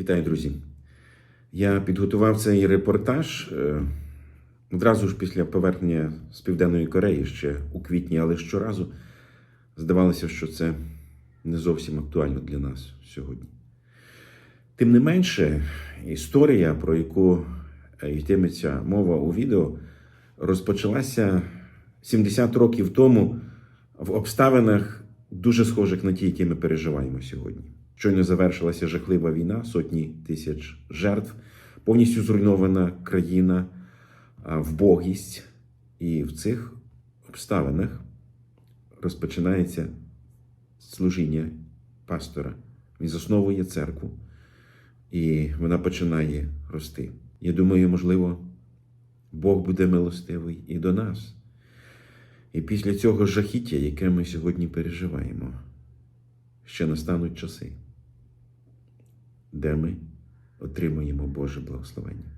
Вітаю, друзі. Я підготував цей репортаж е, одразу ж після повернення з Південної Кореї ще у квітні, але щоразу здавалося, що це не зовсім актуально для нас сьогодні. Тим не менше, історія, про яку е, йтиметься мова у відео, розпочалася 70 років тому в обставинах дуже схожих на ті, які ми переживаємо сьогодні. Щойно завершилася жахлива війна, сотні тисяч жертв, повністю зруйнована країна, вбогість. І в цих обставинах розпочинається служіння пастора. Він засновує церкву, і вона починає рости. Я думаю, можливо, Бог буде милостивий і до нас. І після цього жахіття, яке ми сьогодні переживаємо, ще настануть часи, де ми отримаємо Боже благословення.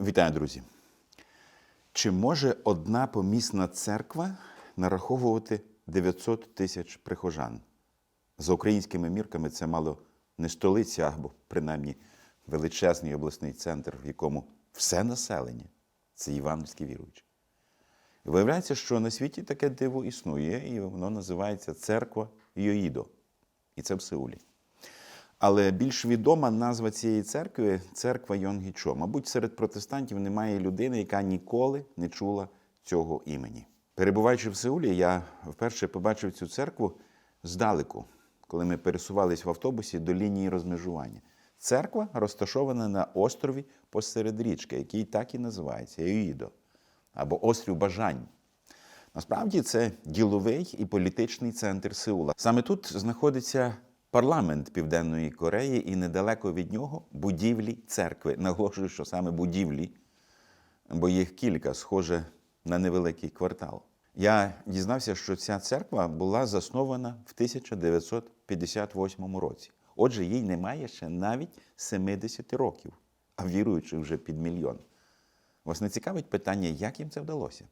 Вітаю, друзі. Чи може одна помісна церква нараховувати 900 тисяч прихожан? За українськими мірками це мало не столиця або принаймні величезний обласний центр, в якому все населення це івангельські віруючі. Виявляється, що на світі таке диво існує, і воно називається церква Йоїдо. І це в Сеулі. Але більш відома назва цієї церкви церква Йонгічо. Мабуть, серед протестантів немає людини, яка ніколи не чула цього імені. Перебуваючи в Сеулі, я вперше побачив цю церкву здалеку, коли ми пересувались в автобусі до лінії розмежування. Церква розташована на острові посеред річки, який так і називається Йоїдо, або острів Бажань. Насправді це діловий і політичний центр Сеула. Саме тут знаходиться парламент Південної Кореї і недалеко від нього будівлі церкви. Наголошую, що саме будівлі, бо їх кілька, схоже на невеликий квартал. Я дізнався, що ця церква була заснована в 1958 році. Отже, їй немає ще навіть 70 років, а віруючих вже під мільйон. Вас не цікавить питання, як їм це вдалося?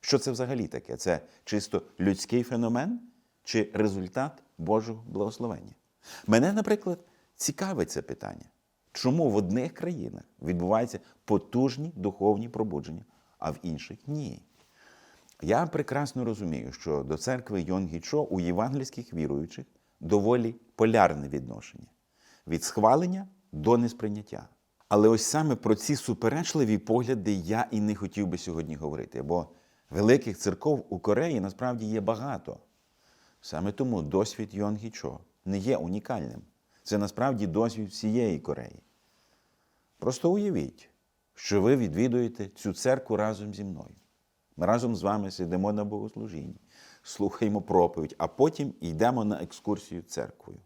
Що це взагалі таке? Це чисто людський феномен чи результат Божого благословення? Мене, наприклад, цікавить це питання. Чому в одних країнах відбуваються потужні духовні пробудження, а в інших ні? Я прекрасно розумію, що до церкви Йонгічо у євангельських віруючих доволі полярне відношення від схвалення до несприйняття. Але ось саме про ці суперечливі погляди я і не хотів би сьогодні говорити, бо великих церков у Кореї насправді є багато. Саме тому досвід Йонгічо не є унікальним. Це насправді досвід всієї Кореї. Просто уявіть, що ви відвідуєте цю церкву разом зі мною. Ми разом з вами сидимо на богослужінні, слухаємо проповідь, а потім йдемо на екскурсію церквою.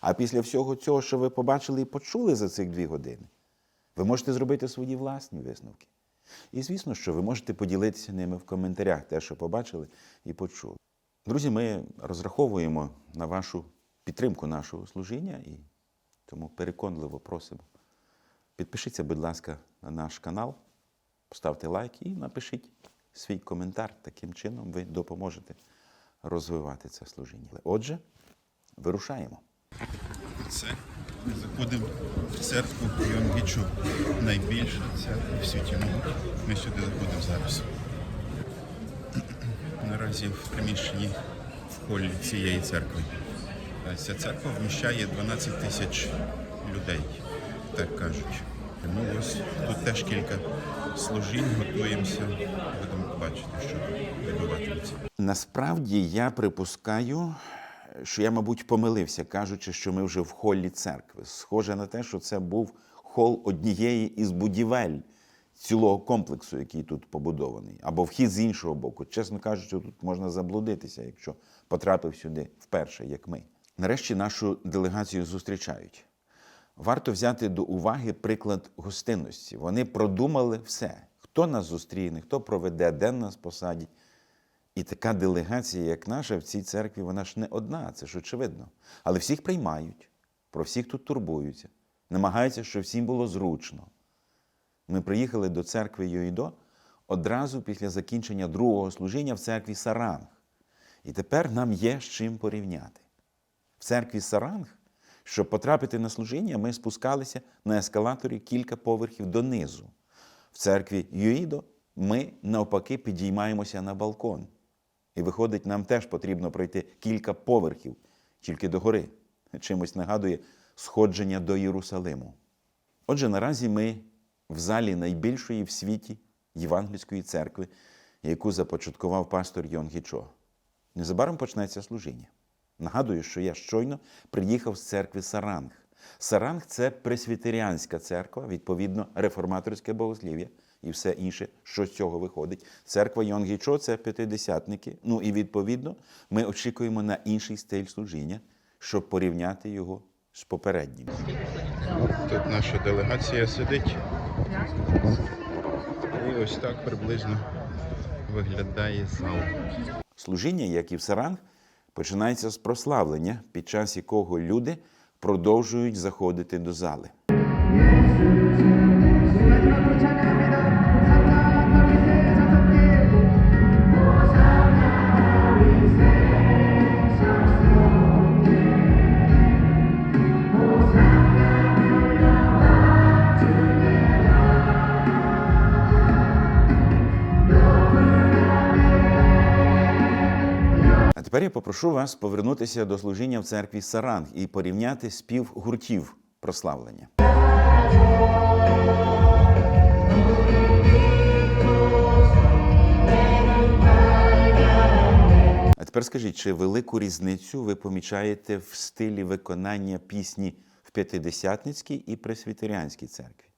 А після всього цього, що ви побачили і почули за цих дві години, ви можете зробити свої власні висновки. І звісно, що ви можете поділитися ними в коментарях, те, що побачили і почули. Друзі, ми розраховуємо на вашу підтримку нашого служіння і тому переконливо просимо. Підпишіться, будь ласка, на наш канал, поставте лайк і напишіть свій коментар. Таким чином ви допоможете розвивати це служіння. Отже, вирушаємо. Це ми заходимо в церкву Йонгічу. Найбільша церква в світі. Ми сюди заходимо зараз. Наразі в приміщенні в холі цієї церкви. Е, Ця церква вміщає 12 тисяч людей, так кажуть. Ну ось тут теж кілька служінь, готуємося, будемо бачити, що відбуватиметься. Насправді я припускаю, що я, мабуть, помилився, кажучи, що ми вже в холі церкви. Схоже на те, що це був хол однієї із будівель цілого комплексу, який тут побудований, або вхід з іншого боку. Чесно кажучи, тут можна заблудитися, якщо потрапив сюди вперше, як ми. Нарешті нашу делегацію зустрічають. Варто взяти до уваги приклад гостинності. Вони продумали все: хто нас зустріне, хто проведе, де нас посадять. І така делегація, як наша, в цій церкві, вона ж не одна, це ж очевидно. Але всіх приймають, про всіх тут турбуються, намагаються, щоб всім було зручно. Ми приїхали до церкви Йоїдо одразу після закінчення другого служіння в церкві Саранг. І тепер нам є з чим порівняти. В церкві Саранг Щоб потрапити на служіння, ми спускалися на ескалаторі кілька поверхів донизу. В церкві Юїдо ми навпаки підіймаємося на балкон. І виходить, нам теж потрібно пройти кілька поверхів, тільки до гори. Чимось нагадує сходження до Єрусалиму. Отже, наразі ми в залі найбільшої в світі Євангельської церкви, яку започаткував пастор Йон Гічо. Незабаром почнеться служіння. Нагадую, що я щойно приїхав з церкви Саранг. Саранг це пресвітеріанська церква, відповідно, реформаторське богослів'я і все інше, що з цього виходить. Церква Йонгічо це п'ятидесятники. Ну і відповідно ми очікуємо на інший стиль служіння, щоб порівняти його з попереднім. Тут наша делегація сидить. І ось так приблизно виглядає зал. Служіння, як і в Саранг, починається з прославлення, під час якого люди продовжують заходити до зали. Тепер я попрошу вас повернутися до служіння в церкві Саранг і порівняти спів гуртів прославлення. А тепер скажіть, чи велику різницю ви помічаєте в стилі виконання пісні в п'ятидесятницькій і пресвітеріанській церкві?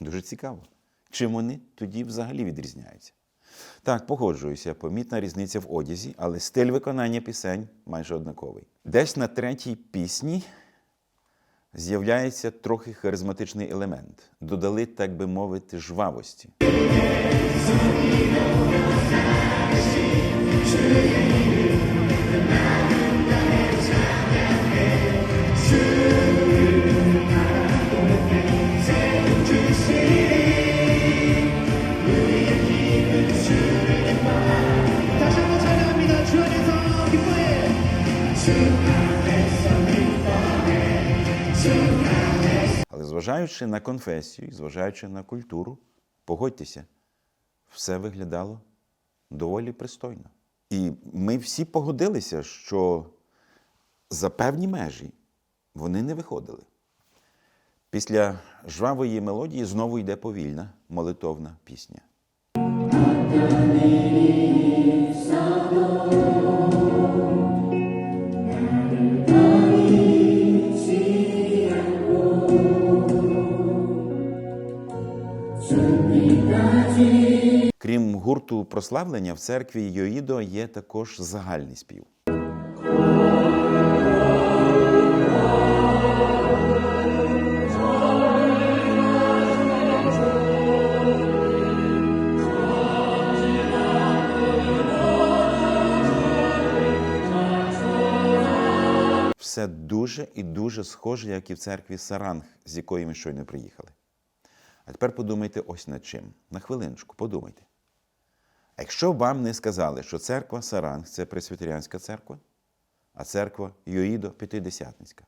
Дуже цікаво. Чим вони тоді взагалі відрізняються? Так, погоджуюся, помітна різниця в одязі, але стиль виконання пісень майже однаковий. Десь на третій пісні з'являється трохи харизматичний елемент. Додали, так би мовити, жвавості. Зважаючи на конфесію, зважаючи на культуру, погодьтеся, все виглядало доволі пристойно. І ми всі погодилися, що за певні межі вони не виходили. Після жвавої мелодії знову йде повільна молитовна пісня. Гурту прославлення, в церкві Йоїдо є також загальний спів. Все дуже і дуже схоже, як і в церкві Саранг, з якої ми щойно приїхали. А тепер подумайте ось над чим. На хвилиночку, подумайте. А якщо вам не сказали, що церква Саранг це пресвітеріанська церква, а церква Йоїдо П'ятидесятницька,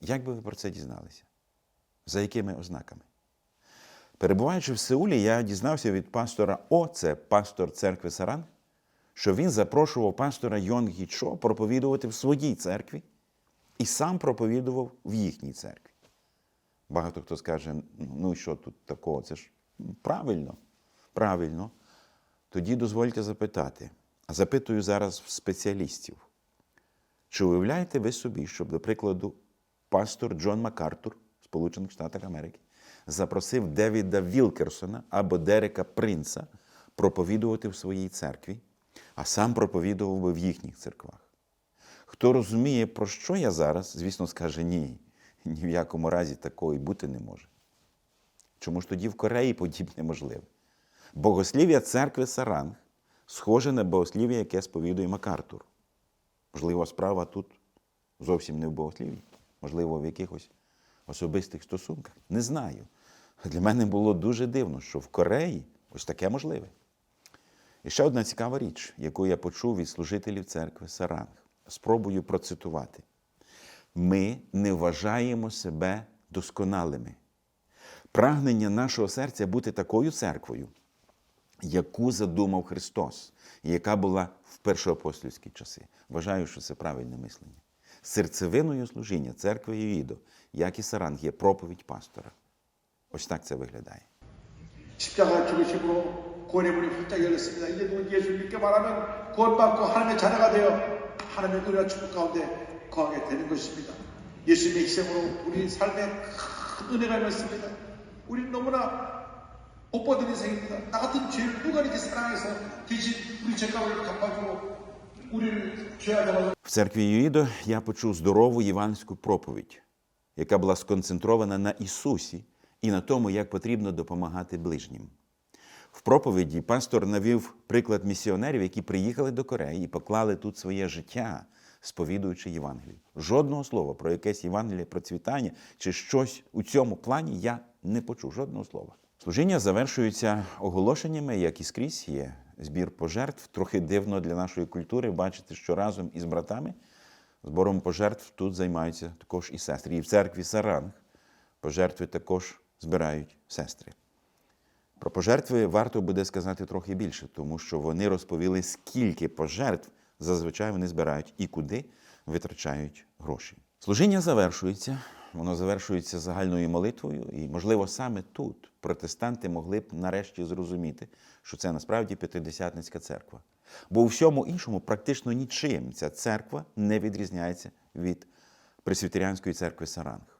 як би ви про це дізналися? За якими ознаками? Перебуваючи в Сеулі, я дізнався від пастора О, це пастор церкви Саранг, що він запрошував пастора Йонг Гічо проповідувати в своїй церкві і сам проповідував в їхній церкві. Багато хто скаже, ну і що тут такого? Це ж правильно, правильно. Тоді дозвольте запитати, а запитую зараз в спеціалістів. Чи уявляєте ви собі, щоб, до прикладу, пастор Джон Макартур Сполучених Штатах Америки запросив Девіда Вілкерсона або Дерека Принца проповідувати в своїй церкві, а сам проповідував би в їхніх церквах? Хто розуміє, про що я зараз, звісно, скаже ні. Ні в якому разі такого і бути не може. Чому ж тоді в Кореї подібне можливе? Богослів'я церкви Саранг схоже на богослів'я, яке сповідує Макартур. Можливо, справа тут зовсім не в богослів'ї, можливо, в якихось особистих стосунках. Не знаю. Для мене було дуже дивно, що в Кореї ось таке можливе. І ще одна цікава річ, яку я почув від служителів церкви Саранг. Спробую процитувати. ми не вважаємо себе досконалими. Прагнення нашого серця бути такою церквою, яку задумав Христос, і яка була в першоапостольські часи. Вважаю, що це правильне мислення. Серцевиною служіння церкви Євідо, як і Саранг, є проповідь пастора. Ось так це виглядає. 십자가 죽으심으로 구원의 문이 활짝 열렸습니다. 이제 누군 예수를 믿게 말하면 구원받고 하나님의 자녀가 되어 하나님의 은혜와 축복 가운데 거하게 되는 것입니다. 예수님의 희생으로 우리 삶에 큰 은혜가 있습니다. 우리는 너무나 못 받은 인생입니다. 나 같은 죄를 누가 이렇게 사랑해서 대신 우리 죄값을 갚아주고 우리를 죄하다가 В церкві Юїдо я почув здорову євангельську проповідь, яка була сконцентрована на Ісусі і на тому, як потрібно допомагати ближнім. В проповіді пастор навів приклад місіонерів, які приїхали до Кореї і поклали тут своє життя, сповідуючи Євангелію. Жодного слова про якесь Євангеліє процвітання чи щось у цьому плані я не почув. Жодного слова. Служіння завершується оголошеннями, як і скрізь є збір пожертв. Трохи дивно для нашої культури бачити, що разом із братами збором пожертв тут займаються також і сестри. І в церкві Саранг пожертви також збирають сестри. Про пожертви варто буде сказати трохи більше, тому що вони розповіли, скільки пожертв зазвичай вони збирають і куди витрачають гроші. Служіння завершується, воно завершується загальною молитвою, і, можливо, саме тут протестанти могли б нарешті зрозуміти, що це насправді п'ятидесятницька церква. Бо у всьому іншому практично нічим ця церква не відрізняється від Пресвітеріанської церкви Саранг.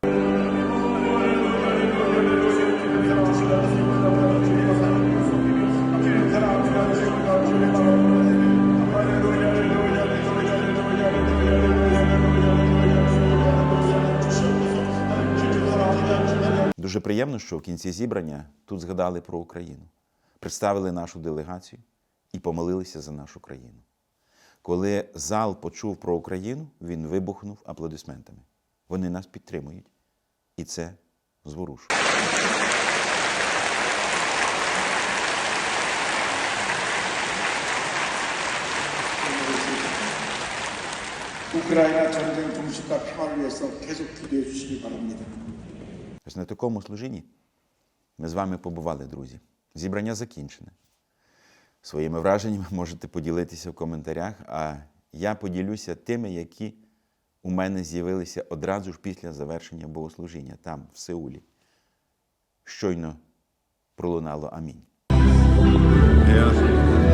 Дуже приємно, що в кінці зібрання тут згадали про Україну, представили нашу делегацію і помолилися за нашу країну. Коли зал почув про Україну, він вибухнув аплодисментами. Вони нас підтримують, і це зворушує. 우크라이나 전쟁 종식과 평화를 위해서 계속 기도해 주시기 바랍니다. Ось на такому служінні ми з вами побували, друзі. Зібрання закінчене. Своїми враженнями можете поділитися в коментарях, а я поділюся тими, які у мене з'явилися одразу ж після завершення богослужіння там, в Сеулі. Щойно пролунало амінь. Я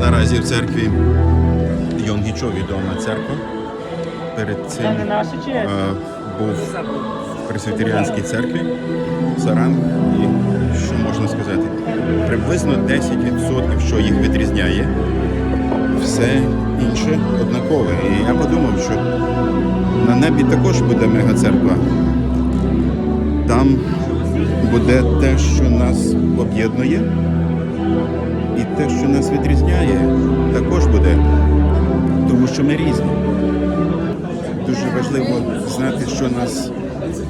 наразі в церкві Йонгічо відома церква. Перед цим е, був Пресвітеріанській церкві Саранг. І що можна сказати? Приблизно 10%, що їх відрізняє, все інше однакове. І я подумав, що на небі також буде мегацерква. Там буде те, що нас об'єднує. І те, що нас відрізняє, також буде, тому що ми різні. Дуже важливо знати, що нас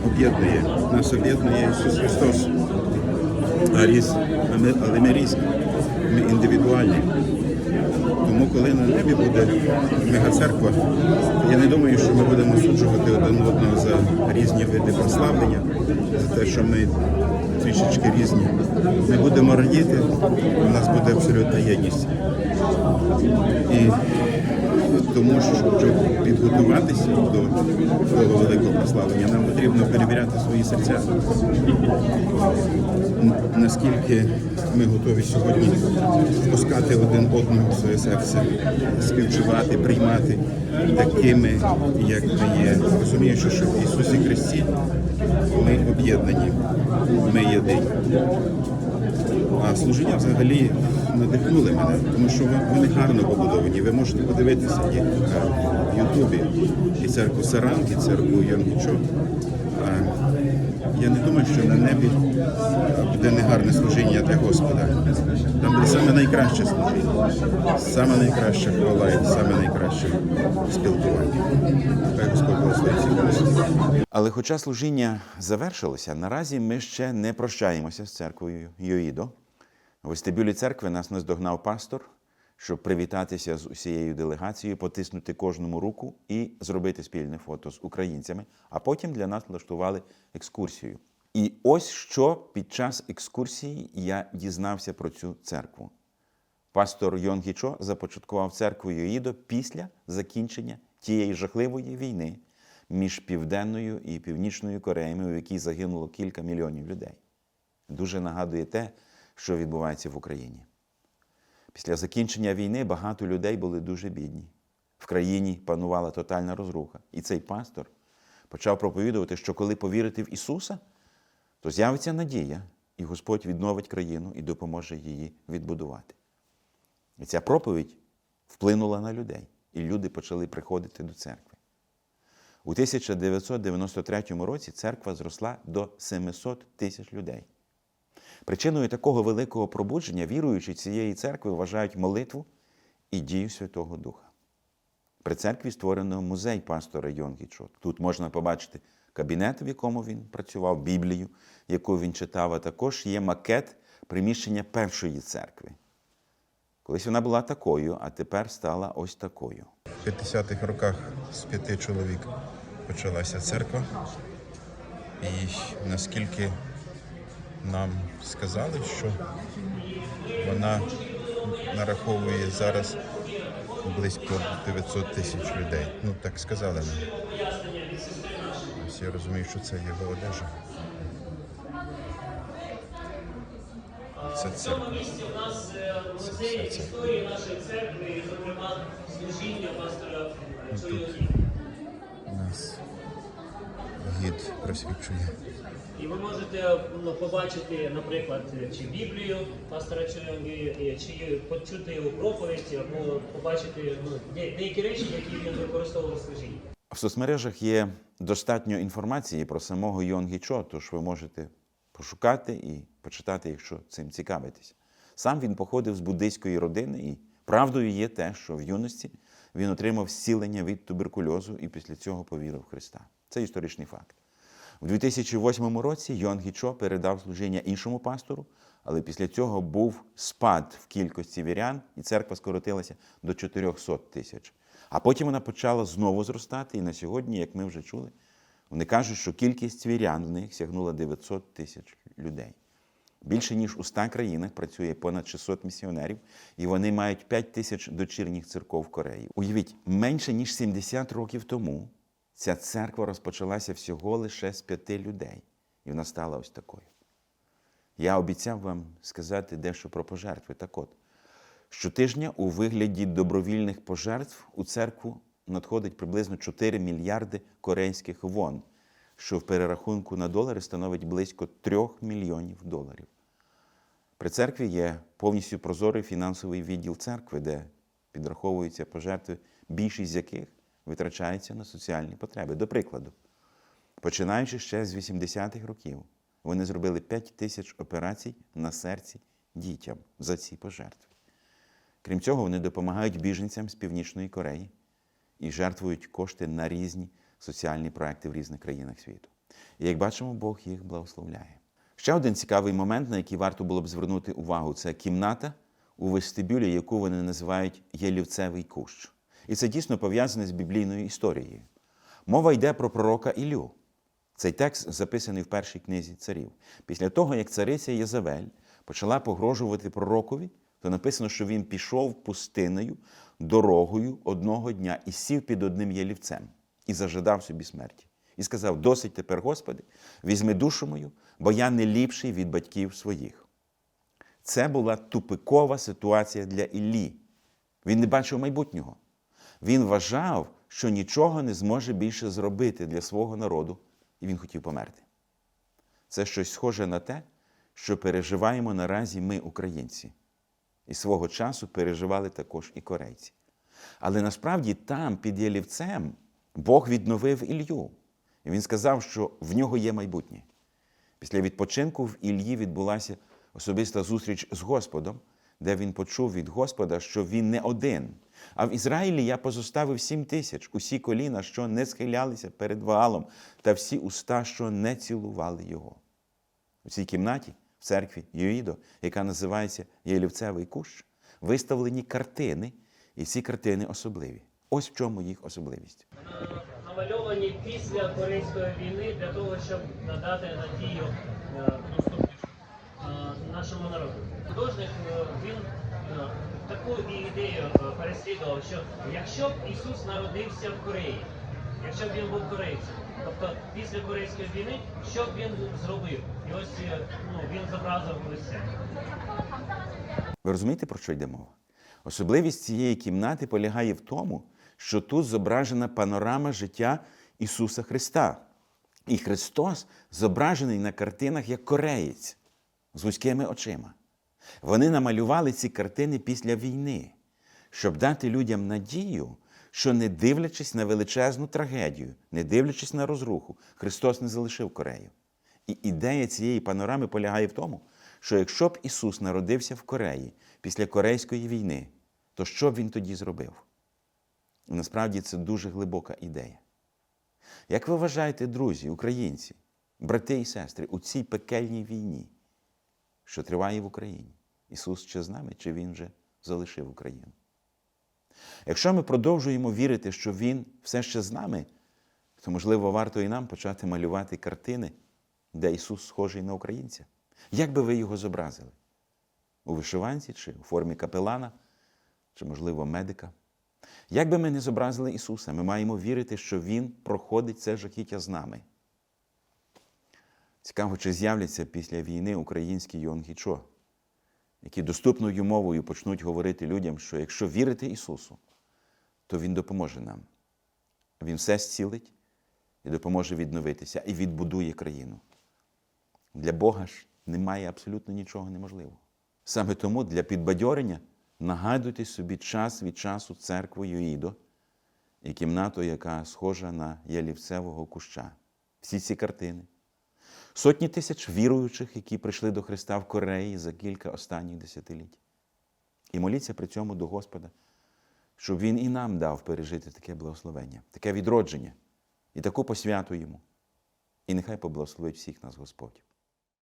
об'єднує. Нас об'єднує Ісус Христос. А різ, але ми різні, ми індивідуальні. Тому, коли на небі буде мегацерква, я не думаю, що ми будемо суджувати один одного за різні види прославлення, за те, що ми трішечки різні. Ми будемо радіти, у нас буде абсолютна єдність. І тому, що щоб підготуватися до того великого прославлення, нам потрібно перевіряти свої серця. Наскільки ми готові сьогодні пускати один одного своє серце, співчувати, приймати такими, як ми є, розуміючи, що в Ісусі Христі ми об'єднані, ми єдині. А служіння взагалі надихнули мене, тому що вони- гарно побудовані. Ви можете подивитися їх е, в Ютубі і церкву Саранг, і церкву Янгічо. Я не думаю, що на небі е, буде негарне служіння для Господа. Там буде саме найкраще служіння, саме найкраща хвала і саме найкраще спілкування. Хай Господь благословить. Але хоча служіння завершилося, наразі ми ще не прощаємося з церквою Йоїдо. В вестибюлі церкви нас наздогнав пастор, щоб привітатися з усією делегацією, потиснути кожному руку і зробити спільне фото з українцями. А потім для нас влаштували екскурсію. І ось що під час екскурсії я дізнався про цю церкву. Пастор Йон Гічо започаткував церкву Йоїдо після закінчення тієї жахливої війни між Південною і Північною Кореями, у якій загинуло кілька мільйонів людей. Дуже нагадує те, що відбувається в Україні. Після закінчення війни багато людей були дуже бідні. В країні панувала тотальна розруха. І цей пастор почав проповідувати, що коли повірити в Ісуса, то з'явиться надія, і Господь відновить країну і допоможе її відбудувати. І ця проповідь вплинула на людей, і люди почали приходити до церкви. У 1993 році церква зросла до 700 тисяч людей. Причиною такого великого пробудження віруючі цієї церкви вважають молитву і дію Святого Духа. При церкві створено музей пастора Йонгі Чот. Тут можна побачити кабінет, в якому він працював, Біблію, яку він читав, а також є макет приміщення першої церкви. Колись вона була такою, а тепер стала ось такою. В 50-х роках з п'яти чоловік почалася церква. І наскільки нам сказали, що вона нараховує зараз близько 900 тисяч людей. Ну, так сказали нам. Ось я розумію, що це його одежа. Це церква. Це вся церква. Ну, Тут у нас гід просвічує. І ви можете ну, побачити, наприклад, чи Біблію пастора Чонги, чи почути його проповідь, або побачити ну, деякі речі, які він використовував у служінні. В соцмережах є достатньо інформації про самого Йонгі Чо, тож ви можете пошукати і почитати, якщо цим цікавитесь. Сам він походив з буддийської родини, і правдою є те, що в юності він отримав зцілення від туберкульозу і після цього повірив в Христа. Це історичний факт. У 2008 році Йонгі Чо передав служіння іншому пастору, але після цього був спад в кількості вірян, і церква скоротилася до 400 тисяч. А потім вона почала знову зростати, і на сьогодні, як ми вже чули, вони кажуть, що кількість вірян в них сягнула 900 тисяч людей. Більше ніж у 100 країнах працює понад 600 місіонерів, і вони мають 5 тисяч дочірніх церков Кореї. Уявіть, менше ніж 70 років тому ця церква розпочалася всього лише з п'яти людей, і вона стала ось такою. Я обіцяв вам сказати дещо про пожертви. Так от, щотижня у вигляді добровільних пожертв у церкву надходить приблизно 4 мільярди корейських вон, що в перерахунку на долари становить близько 3 мільйонів доларів. При церкві є повністю прозорий фінансовий відділ церкви, де підраховуються пожертви, більшість з яких витрачається на соціальні потреби. До прикладу, починаючи ще з 80-х років, вони зробили 5 тисяч операцій на серці дітям за ці пожертви. Крім цього, вони допомагають біженцям з Північної Кореї і жертвують кошти на різні соціальні проекти в різних країнах світу. І як бачимо, Бог їх благословляє. Ще один цікавий момент, на який варто було б звернути увагу, це кімната у вестибюлі, яку вони називають Єлівцевий кущ. І це дійсно пов'язане з біблійною історією. Мова йде про пророка Ілю. Цей текст записаний в першій книзі царів. Після того, як цариця Єзавель почала погрожувати пророкові, то написано, що він пішов пустиною дорогою одного дня і сів під одним єлівцем і зажадав собі смерті. І сказав: Досить тепер, Господи, візьми душу мою, бо я не ліпший від батьків своїх. Це була тупикова ситуація для Іллі. Він не бачив майбутнього. Він вважав, що нічого не зможе більше зробити для свого народу, і він хотів померти. Це щось схоже на те, що переживаємо наразі ми, українці. І свого часу переживали також і корейці. Але насправді там, під Єлівцем, Бог відновив Ілью. І він сказав, що в нього є майбутнє. Після відпочинку в Ільї відбулася особиста зустріч з Господом, де він почув від Господа, що він не один. А в Ізраїлі я позоставив сім тисяч, усі коліна, що не схилялися перед Ваалом, та всі уста, що не цілували його. У цій кімнаті, в церкві Юїдо, яка називається Єлівцевий кущ, виставлені картини, і ці картини особливі. Ось в чому їх особливість. Намальовані після Корейської війни для того, щоб надати надію е, наступнішу е, нашому народу. Художник е, він таку і ідею е, переслідував, що якщо б Ісус народився в Кореї, якщо б він був корейцем, тобто після Корейської війни, що б він зробив? І ось е, ну, він зобразив ось. Ви розумієте, про що йде мова? Особливість цієї кімнати полягає в тому, що тут зображена панорама життя Ісуса Христа. І Христос зображений на картинах як кореєць з вузькими очима. Вони намалювали ці картини після війни, щоб дати людям надію, що не дивлячись на величезну трагедію, не дивлячись на розруху, Христос не залишив Корею. І ідея цієї панорами полягає в тому, що якщо б Ісус народився в Кореї після Корейської війни, то що б він тоді зробив? І насправді це дуже глибока ідея. Як ви вважаєте, друзі, українці, брати і сестри, у цій пекельній війні, що триває в Україні, Ісус ще з нами, чи Він вже залишив Україну? Якщо ми продовжуємо вірити, що Він все ще з нами, то, можливо, варто і нам почати малювати картини, де Ісус схожий на українця. Як би ви його зобразили? У вишиванці чи у формі капелана, чи, можливо, медика? Як би ми не зобразили Ісуса, ми маємо вірити, що Він проходить це жахіття з нами. Цікаво, чи з'являться після війни українські Йонгічо, які доступною мовою почнуть говорити людям, що якщо вірити Ісусу, то Він допоможе нам. Він все зцілить і допоможе відновитися і відбудує країну. Для Бога ж немає абсолютно нічого неможливого. Саме тому для підбадьорення нагадуйте собі час від часу церкву Юїдо і кімнату, яка схожа на ялівцевого куща. Всі ці картини. Сотні тисяч віруючих, які прийшли до Христа в Кореї за кілька останніх десятиліть. І моліться при цьому до Господа, щоб Він і нам дав пережити таке благословення, таке відродження і таку посвяту йому. І нехай поблагословить всіх нас Господь.